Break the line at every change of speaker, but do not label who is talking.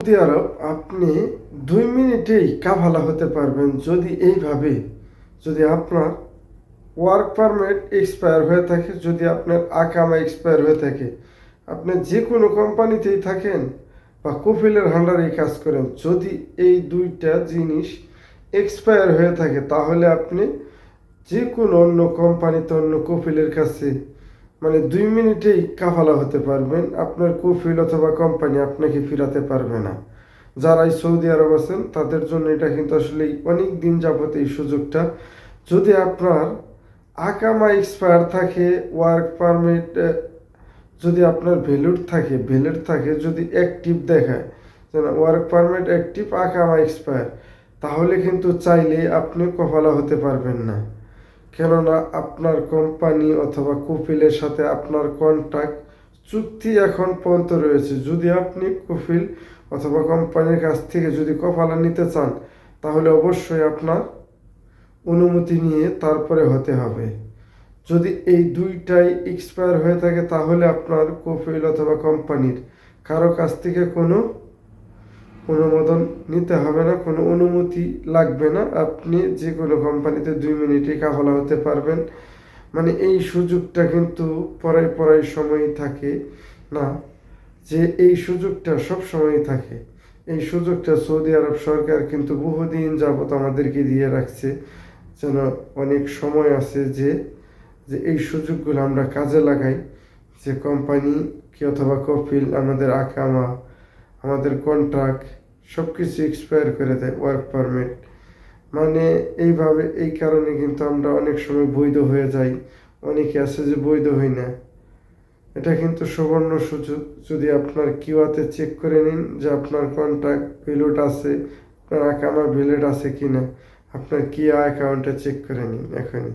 Saudi আরব আপনি দুই মিনিটেই কাফালা হতে পারবেন যদি এইভাবে, যদি আপনার ওয়ার্ক পারমিট এক্সপায়ার হয়ে থাকে, যদি আপনার আকামা এক্সপায়ার হয়ে থাকে, আপনি যে কোনো কোম্পানিতেই থাকেন বা কফিলের হান্ডারে কাজ করেন, যদি এই দুইটা জিনিস এক্সপায়ার হয়ে থাকে, তাহলে আপনি যে কোনো অন্য কোম্পানিতে অন্য কফিলের কাছে মানে দুই মিনিটেই কাফালা হতে পারবেন, আপনার কফিল অথবা কোম্পানি আপনাকে ফিরাতে পারবে না। যারাই সৌদি আরব আছেন, তাদের জন্য এটা কিন্তু আসলে অনেক দিন যাবত এই সুযোগটা। যদি আপনার আকামা এক্সপায়ার থাকে, ওয়ার্ক পারমিট যদি আপনার ভ্যালুড থাকে ভ্যালুড থাকে, যদি অ্যাক্টিভ দেখায়, যেন ওয়ার্ক পারমিট অ্যাক্টিভ, আকামা এক্সপায়ার, তাহলে কিন্তু চাইলে আপনি কফালা হতে পারবেন না। কেননা আপনার কোম্পানি অথবা কফিলের সাথে আপনার কন্ট্যাক্ট চুক্তি এখন পর্যন্ত রয়েছে। যদি আপনি কফিল অথবা কোম্পানির কাছ থেকে যদি কফালা নিতে চান, তাহলে অবশ্যই আপনার অনুমতি নিয়ে তারপরে হতে হবে। যদি এই দুইটাই এক্সপায়ার হয়ে থাকে, তাহলে আপনার কফিল অথবা কোম্পানির কারও কাছ থেকে কোনো অনুমোদন নিতে হবে না, কোনো অনুমতি লাগবে না। আপনি যে কোনো কোম্পানিতে দুই মিনিটে কাফালা হতে পারবেন। মানে এই সুযোগটা কিন্তু পড়াই পড়াই সময় থাকে না, যে এই সুযোগটা সব সময় থাকে। এই সুযোগটা সৌদি আরব সরকার কিন্তু বহুদিন যাবত আমাদেরকে দিয়ে রাখছে, যেন অনেক সময় আছে যে যে এই সুযোগগুলো আমরা কাজে লাগাই, যে কোম্পানি কি অথবা কপিল আমাদের আকামা, আমাদের কন্ট্রাক্ট সব কিছু এক্সপায়ার করে দেয় ওয়ার্ক পারমিট মানে এইভাবে, এই কারণে কিন্তু আমরা অনেক সময় বৈধ হয়ে যাই। অনেকে আছে যে বৈধ হই না। এটা কিন্তু সুবর্ণ সুযোগ। যদি আপনার কিউআতে চেক করে নিন যে আপনার কন্ট্যাক্ট ভ্যালুড আছে, আপনার আকামা ভ্যালিড আছে কিনা, আপনার কিয়া অ্যাকাউন্টে চেক করে নিন এখনই।